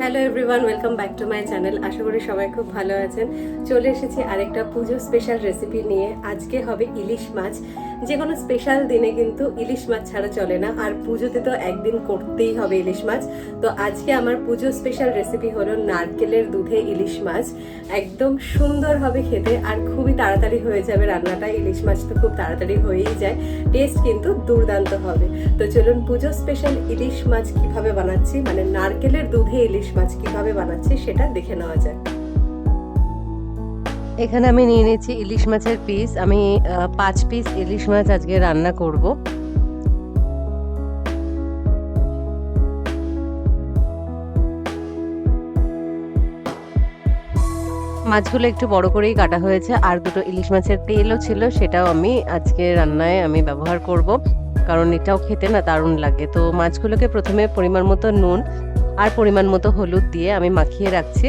Hello everyone welcome back to my channel আশা করি সবাই খুব ভালো আছেন। চলে এসেছি আরেকটা পুজো স্পেশাল রেসিপি নিয়ে। আজকে হবে ইলিশ মাছ। যে কোনো স্পেশাল দিনে কিন্তু ইলিশ মাছ ছাড়া চলে না। আর পুজোতে তো একদিন করতেই হবে ইলিশ মাছ। তো আজকে আমার পুজো স্পেশাল রেসিপি হলো নারকেলের দুধে ইলিশ মাছ। একদম সুন্দর হবে খেতে আর খুবই তাড়াতাড়ি হয়ে যাবে রান্নাটা। ইলিশ মাছ তো খুব তাড়াতাড়ি হয়েই যায়। টেস্ট কিন্তু দুর্দান্ত হবে। তো চলুন পুজো স্পেশাল ইলিশ মাছ কীভাবে বানাচ্ছি? মানে নারকেলের দুধে ইলিশ মাছ কীভাবে বানাচ্ছি সেটা দেখে নেওয়া যায় এখানে আমি নিয়ে নিয়েছি ইলিশ মাছের পিস। আমি পাঁচ পিস ইলিশ মাছ আজকে রান্না করব। মাছগুলো একটু বড় করেই কাটা হয়েছে। আর দুটো ইলিশ মাছের তেলও ছিল, সেটাও আমি আজকে রান্নায় আমি ব্যবহার করব। কারণ এটাও খেতে না দারুণ লাগে। তো মাছগুলোকে প্রথমে পরিমাণ মতো নুন আর পরিমাণ মতো হলুদ দিয়ে আমি মাখিয়ে রাখছি।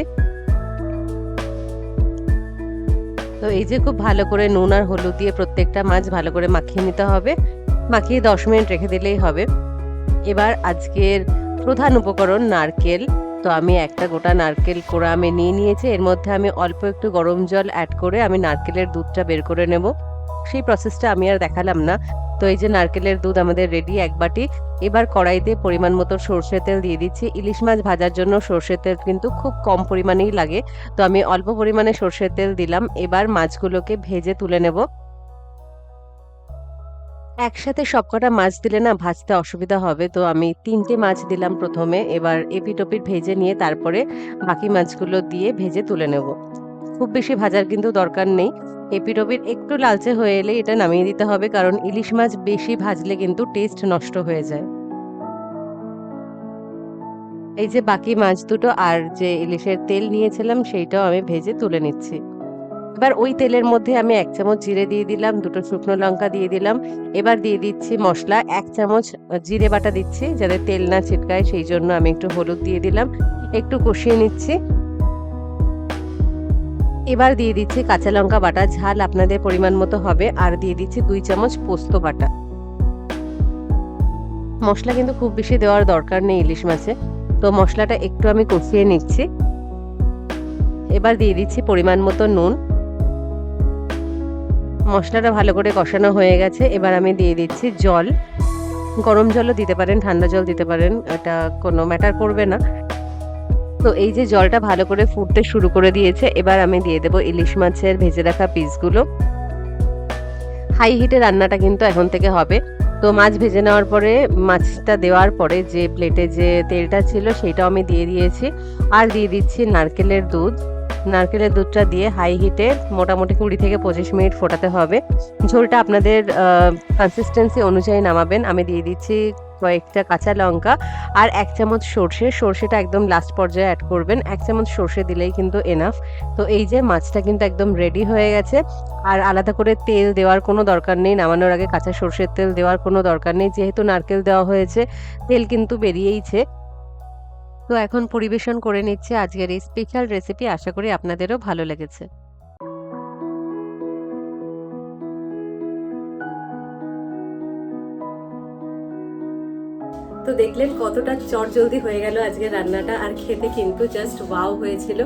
তো এই যে খুব ভালো করে নুন আর হলুদ দিয়ে প্রত্যেকটা মাছ ভালো করে মাখিয়ে নিতে হবে। মাখিয়ে দশ মিনিট রেখে দিলেই হবে। এবার আজকের প্রধান উপকরণ নারকেল। তো আমি একটা গোটা নারকেল কোড়া আমি নিয়ে নিয়েছি। এর মধ্যে আমি অল্প একটু গরম জল অ্যাড করে আমি নারকেলের দুধটা বের করে নেব। সেই প্রসেসটা আমি আর দেখালাম না। তো এই যে নারকেলের দুধ আমাদের রেডি এক বাটি। এবার কড়াইতে পরিমাণ মতো সর্ষে তেল দিয়ে দিচ্ছি। ইলিশ মাছ ভাজার জন্য সর্ষের তেল কিন্তু খুব কম পরিমাণেই লাগে। তো আমি অল্প পরিমাণে সর্ষের তেল দিলাম। এবার মাছগুলোকে ভেজে তুলে নেব। একসাথে সবকটা মাছ দিলে না ভাজতে অসুবিধা হবে। তো আমি তিনটে মাছ দিলাম প্রথমে। এবার এপিটোপিট ভেজে নিয়ে তারপরে বাকি মাছগুলো দিয়ে ভেজে তুলে নেব। খুব বেশি ভাজার কিন্তু দরকার নেই। এপিটোপিট একটু লালচে হয়ে এলে এটা নামিয়ে দিতে হবে, কারণ ইলিশ মাছ বেশি ভাজলে কিন্তু টেস্ট নষ্ট হয়ে যায়। এই যে বাকি মাছ দুটো আর যে ইলিশের তেল নিয়েছিলাম সেইটাও আমি ভেজে তুলে নিচ্ছি। এবার ওই তেলের মধ্যে আমি এক চামচ জিরে দিয়ে দিলাম, দুটো শুকনো লঙ্কা দিয়ে দিলাম। এবার দিয়ে দিচ্ছি মশলা, এক চামচ জিরে বাটা দিচ্ছি, যাতে তেল না ছিটকায়, সেই জন্য আমি একটু হলুদ দিয়ে দিলাম। একটু কষিয়ে নিচ্ছি। এবার দিয়ে দিচ্ছি কাঁচা লঙ্কা বাটা, ঝাল আপনাদের পরিমাণ মতো হবে, আর দিয়ে দিচ্ছি দুই চামচ পোস্ত বাটা। মশলা কিন্তু খুব বেশি দেওয়ার দরকার নেই ইলিশ মাছে, তো মশলাটা একটু আমি কষিয়ে নিচ্ছি। এবার দিয়ে দিচ্ছি পরিমাণ মতো নুন। মশলাটা ভালো করে কষানো হয়ে গেছে, এবার আমি দিয়ে দিচ্ছি জল। গরম জলও দিতে পারেন, ঠান্ডা জল দিতে পারেন, এটা কোনো ম্যাটার করবে না। তো এই যে জলটা ভালো করে ফুটতে শুরু করে দিয়েছে, এবার আমি দিয়ে দেবো ইলিশ মাছের ভেজে রাখা পিসগুলো। হাই হিটে রান্নাটা কিন্তু এখন থেকে হবে। তো মাছ ভেজে নেওয়ার পরে, মাছটা দেওয়ার পরে যে প্লেটে যে তেলটা ছিল, সেটাও আমি দিয়ে দিয়েছি। আর দিয়ে দিচ্ছি নারকেলের দুধ। নারকেলের দুধটা দিয়ে হাই হিটে মোটামুটি কুড়ি থেকে পঁচিশ মিনিট ফোটাতে হবে। ঝোলটা আপনাদের কনসিস্টেন্সি অনুযায়ী নামাবেন। আমি দিয়ে দিচ্ছি কয়েকটা কাঁচা লঙ্কা আর এক চামচ সর্ষে। সর্ষেটা একদম লাস্ট পর্যায়ে অ্যাড করবেন। এক চামচ সর্ষে দিলেই কিন্তু এনাফ তো এই যে মাছটা কিন্তু একদম রেডি হয়ে গেছে। আর আলাদা করে তেল দেওয়ার কোনো দরকার নেই। নামানোর আগে কাঁচা সর্ষের তেল দেওয়ার কোনো দরকার নেই। যেহেতু নারকেল দেওয়া হয়েছে, তেল কিন্তু বেরিয়েইছে। তো এখন পরিবেশন করে নিচ্ছে আজকের এই স্পেশাল রেসিপি আশা করি আপনাদেরও ভালো লেগেছে। তো দেখলেন কতটা চটজলদি হয়ে গেল আজকে রান্নাটা। আর খেতে কিন্তু জাস্ট ওয়াও হয়েছিল।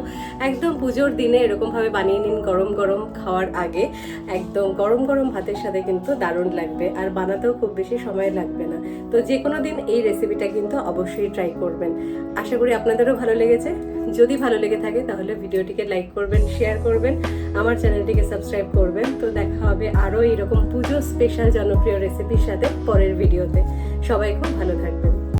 একদম পুজোর দিনে এরকমভাবে বানিয়ে নিন গরম গরম খাওয়ার আগে। একদম গরম গরম ভাতের সাথে কিন্তু দারুণ লাগবে। আর বানাতেও খুব বেশি সময় লাগবে না। তো যে কোনো দিন এই রেসিপিটা কিন্তু অবশ্যই ট্রাই করবেন। আশা করি আপনাদেরও ভালো লেগেছে। যদি ভালো লেগে থাকে তাহলে ভিডিওটিকে লাইক করবেন শেয়ার করবেন, আমার চ্যানেলটিকে সাবস্ক্রাইব করবেন। তো দেখা হবে আরও এরকম পুজো স্পেশাল জনপ্রিয় রেসিপির সাথে পরের ভিডিওতে সবাই খুব ভালো থাকবেন।